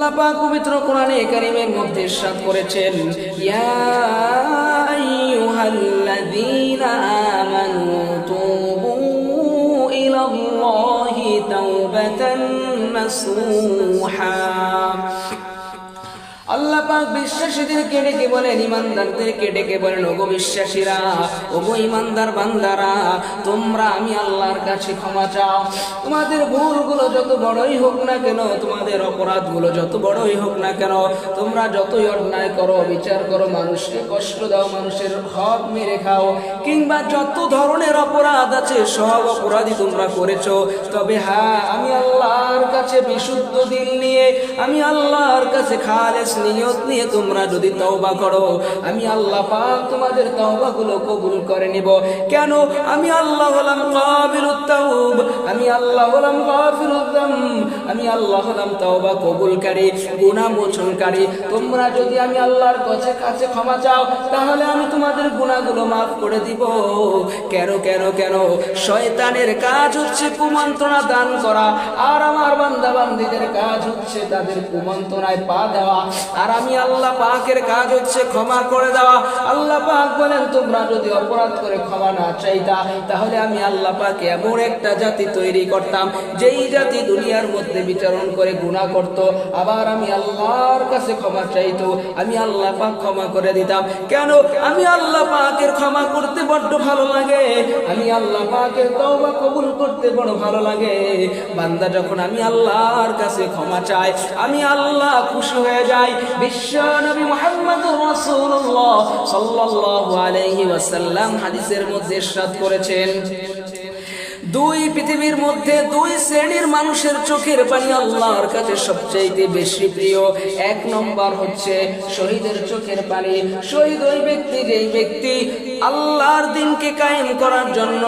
আল্লাহ পাক পবিত্র কোরআনে কারিমের মধ্যে সাত করেছেন, ইয়া আইয়ুহাল্লাযীনা আমানু তুবু ইলাল্লাহি তাওবাতান নাসুহা আল্লাহ পাক বিশ্বাসীদেরকে ডেকে বলেন, ইমানদারদেরকে ডেকে বলেন, ওগো বিশ্বাসীরা, ওগো ইমানদার বান্দারা, তোমরা আমি আল্লাহর কাছে ক্ষমা চাও। তোমাদের ভুলগুলো যত বড়ই হোক না কেন, তোমাদের অপরাধগুলো যত বড়ই হোক না কেন, তোমরা যতই অন্যায় করো বিচার করো, মানুষকে কষ্ট দাও, মানুষের হক মেরে খাও। কিংবা যত ধরনের অপরাধ আছে, সব অপরাধী তোমরা করেছ। তবে হ্যাঁ আমি আল্লাহর কাছে বিশুদ্ধ দিল নিয়ে, আমি আল্লাহর কাছে খালেস নিয়ত নিয়ে তোমরা যদি তওবা করো, আমি আল্লাহ পাক তোমাদের তওবাগুলো কবুল করে নিব। কেন? আমি আল্লাহ হলাম কাবিলুত তাওব, আমি আল্লাহ হলাম গাফিরুদ আমি আল্লাহ হলাম তওবা কবুলকারী গুনাহ মোচনকারী তোমরা যদি আমি আল্লাহর কাছে কাছে ক্ষমা চাও, তাহলে আমি তোমাদের গুনাহগুলো মাফ করে দিব। কেন কেন কেন? শয়তানের কাজ হচ্ছে কুমন্ত্রণা দান করা, আর আমার বান্দা বান্দীদের কাজ হচ্ছে তাদের কুমন্ত্রণায় পা দেওয়া। আর আমি আল্লাহ পাকের কাজ হচ্ছে ক্ষমা করে দেওয়া। আল্লাহ পাক বলেন, তোমরা যদি অপরাধ করে ক্ষমা না চাইতা, তাহলে আমি আল্লাহ পাকে এমন একটা জাতি তৈরি করতাম, যেই জাতি দুনিয়ার মধ্যে বিচারণ করে গুনাহ করত। আবার আমি আল্লাহর কাছে ক্ষমা চাইতো, আমি আল্লাহ পাক ক্ষমা করে দিতাম। কেন? আমি আল্লাহ পাকের ক্ষমা করতে বড্ড ভালো লাগে। আমি আল্লাহ পাকের তওবা কবুল করতে বড় ভালো লাগে। বান্দা যখন আমি আল্লাহর কাছে ক্ষমা চাই আমি আল্লাহ খুশি হয়ে যাই। বিশ্ব নবী মুহাম্মদুর রাসূলুল্লাহ সাল্লাল্লাহু আলাইহি ওয়াসাল্লাম হাদিসের মধ্যে ইরশাদ করেছেন। দুই পৃথিবীর মধ্যে দুই শ্রেণির মানুষের চোখের পানি আল্লাহর কাছে সবচেয়ে বেশি প্রিয়। এক নম্বর হচ্ছে শহীদের চোখের পানি। শহীদ ওই ব্যক্তি, যেই ব্যক্তি আল্লাহর দিনকে কায়েম করার জন্য,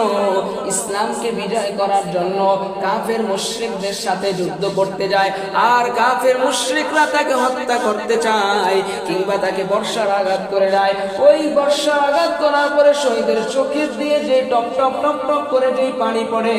ইসলামকে বিজয় করার জন্য কাফের মুশরিকদের সাথে যুদ্ধ করতে যায়। আর কাফের মুশরিকরা তাকে হত্যা করতে চায় কিংবা তাকে বর্ষার আঘাত করে দেয়। ওই বর্ষার আঘাত করার পরে শহীদের চোখের দিয়ে যে টপ টপ টপ টপ করে যেই পানি পড়ে,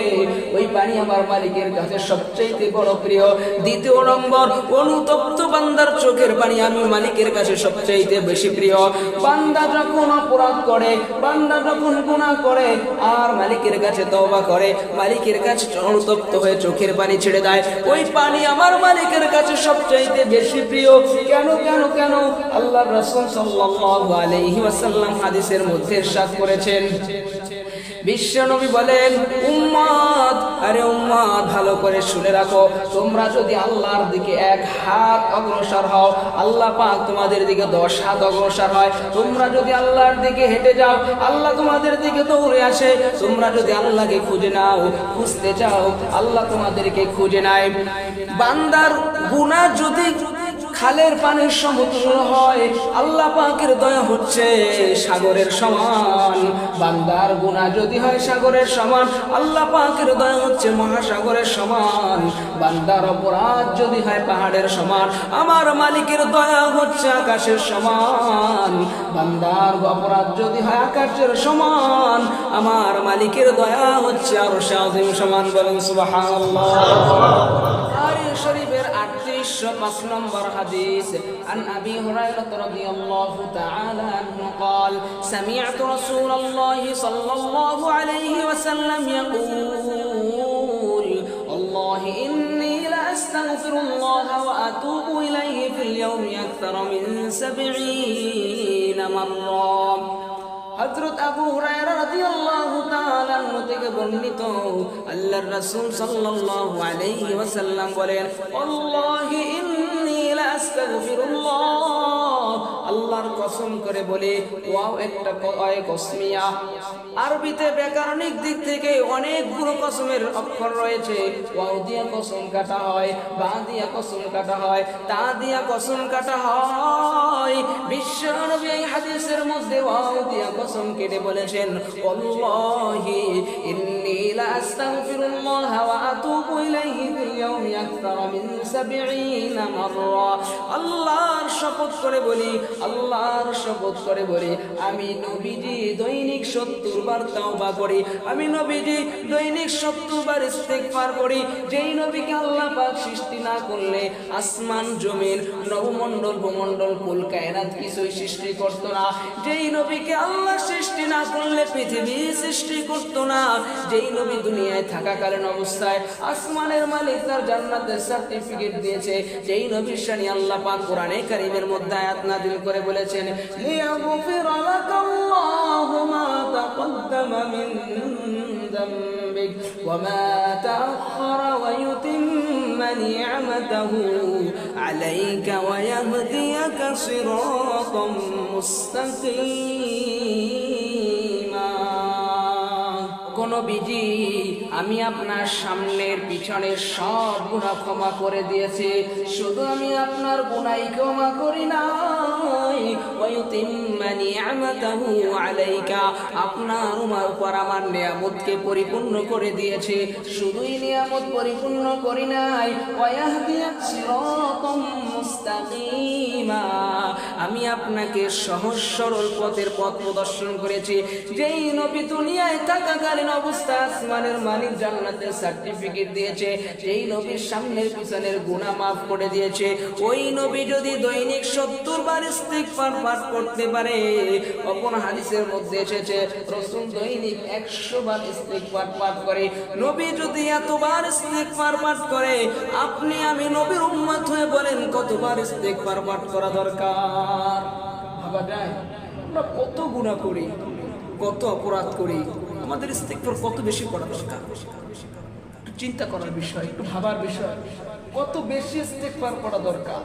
ওই পানি আমার মালিকের কাছে সবচেয়ে বড় প্রিয়। দ্বিতীয় নম্বর, অনুতপ্ত বান্দার চোখের পানি আমি মালিকের কাছে সবচেয়ে বেশি প্রিয়। বান্দা যখন অপরাধ করে বান্দা যখন গুণা করে, আর মালিকের কাছে তওবা করে, মালিকের কাছে অনুতপ্ত হয়ে চোখের পানি ছেড়ে দেয়, ওই পানি আমার মালিকের কাছে সবচাইতে বেশি প্রিয়। কেন কেন কেন? আল্লাহ রসুল সাল্লাহ ওয়াসাল্লাম হাদিসের মধ্যে সাত করেছেন। বিশ্বনবী বলেন উম্মত আরে উম্মত ভালো করে শুনে রাখো। তোমরা যদি আল্লাহর দিকে এক হাত অগ্রসর হও, আল্লাহ পাক তোমাদের দিকে দশ হাত অগ্রসর হয়। তোমরা যদি আল্লাহর দিকে হেঁটে যাও, আল্লাহ তোমাদের দিকে দৌড়ে আসে। তোমরা যদি আল্লাহকে খুঁজে নাও, খুঁজতে চাও, আল্লাহ তোমাদেরকে খুঁজে নেয়। বান্দার গুনাহ যদি খালের পানির সমতুল্য হয় আল্লাহ পাকের দয়া হচ্ছে সাগরের সমান। বান্দার গুণা যদি হয় সাগরের সমান আল্লাহ পাকের দয়া হচ্ছে মহাসাগরের সমান। বান্দার অপরাধ যদি হয় পাহাড়ের সমান আমার মালিকের দয়া হচ্ছে আকাশের সমান। বান্দার অপরাধ যদি হয় আকাশের সমান আমার মালিকের দয়া হচ্ছে আরও শাহিম সমান বলেন সুবহানাল্লাহ। আর শরীফের আটত্রিশশো পাঁচ নম্বর حديث عن أبي هريرة رضي الله تعالى عنه قال سمعت رسول الله صلى الله عليه وسلم يقول والله إني لأستغفر الله وأتوب إليه في اليوم أكثر من سبعين مرة হযরত আবু হুরায়রা রাদিয়াল্লাহু তাআলা আনহু থেকে বর্ণিত আল্লাহর রাসূল সাল্লাল্লাহু আলাইহি ওয়াসাল্লাম বলেন আল্লাহি ইন্নী লা আস্তাগফিরুল্লাহ আল্লাহর কসম করে বলে, ওয়াও একটা কয় কসমিয়া। আরবিতে ব্যাকরণিক দিক থেকে অনেকগুলো কসমের অক্ষর রয়েছে। ওয়াও দিয়া কসম কাটা হয়, বা দিয়া কসম কাটা হয়, তা দিয়া কসম কাটা হয়। বিশ্ব নবী এই হাদিসের মধ্যে ওয়াও দিয়া কসম কেটে বলেছেন আল্লাহি ইন্নী লা আস্তাগফিরুল্লাহ ওয়া আতুবু ইলাইহি ফিল ইয়াউমি আকতার মিন 70 মাররা। আল্লাহর শপথ করে বলি আল্লাহর শপথ করে বলি, আমি নবীজি দৈনিক সত্তর বার তাওবা করি আমি নবীজি দৈনিক সত্তর বার ইস্তেগফার করি যেই নবীকে আল্লাহ পাক সৃষ্টি না করলে আসমান, জমিন, নবমণ্ডল, ভূমণ্ডল, কুল, কায়নাত কিছুই সৃষ্টি করতো না। যেই নবীকে আল্লাহ সৃষ্টি না করলে পৃথিবী সৃষ্টি করতো না। যেই নবী দুনিয়ায় থাকাকালীন অবস্থায় আসমানের মালিক তার জান্নাতের সার্টিফিকেট দিয়েছে। যেই নবীর শানি আল্লাহ পাক কোরআনে কারিমের মধ্যে আয়াত নাযিল করে বলেছেন লিয়াগফির লাকাল্লাহু মা তাকদ্দামা মিন ذنبك وما تأخر ويتم نعمته عليك ويهديك صراطا مستقيما কোন বিজি আমি আপনার সামনের পিছনের সব গুণা ক্ষমা করে দিয়েছি শুধু আমি আপনার গুনাই ক্ষমা করি নাই Oh. আপনার উমার উপর আমার নিয়ামতকে পরিপূর্ণ করে দিয়েছে। শুধুই নিয়ামত পরিপূর্ণ করি নাই। আমি আপনাকে সহজ সরল পথের পথ প্রদর্শন করেছি। যেই নবী দুনিয়ায় থাকাকালীন অবস্থা আসমানের মালিক জান্নাতের সার্টিফিকেট দিয়েছে। যেই নবীর সামনের পিছনের গুনাহ মাফ করে দিয়েছে। ওই নবী যদি দৈনিক সত্তর বার ইস্তিগফার পাঠ করতে পারে। অপর হাদিসের মধ্যে এসেছে, রসুল দৈনিক একশো বার ইস্তিগফার পাঠ করে। নবী যদি এতবার ইস্তিগফার পাঠ করে, আপনি, আমি নবীর উম্মত হয়ে বলেন, কতবার ইস্তিগফার পাঠ করা দরকার? ভাবা যায়? আমরা কত গুনাহ করি, কত অপরাধ করি, আমাদের ইস্তিগফার কত বেশি করা দরকার? চিন্তা করার বিষয়, একটু ভাবার বিষয়, কত বেশি ইস্তেকবার করা দরকার?